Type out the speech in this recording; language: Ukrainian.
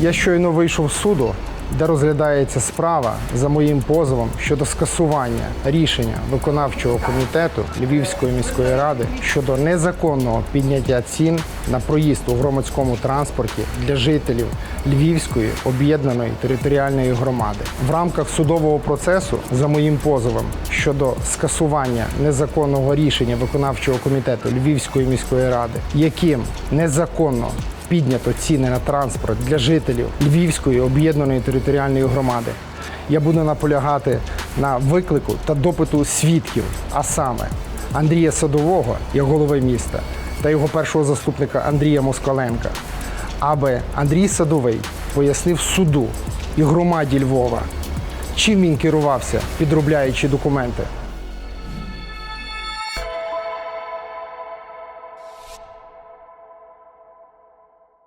Я щойно вийшов з суду, де розглядається справа за моїм позовом щодо скасування рішення виконавчого комітету Львівської міської ради щодо незаконного підняття цін на проїзд у громадському транспорті для жителів Львівської об'єднаної територіальної громади. В рамках судового процесу за моїм позовом щодо скасування незаконного рішення виконавчого комітету Львівської міської ради, яким незаконно піднято ціни на транспорт для жителів Львівської об'єднаної територіальної громади. Я буду наполягати на виклику та допиту свідків, а саме Андрія Садового, як голови міста, та його першого заступника Андрія Москаленка, аби Андрій Садовий пояснив суду і громаді Львова, чим він керувався, підробляючи документи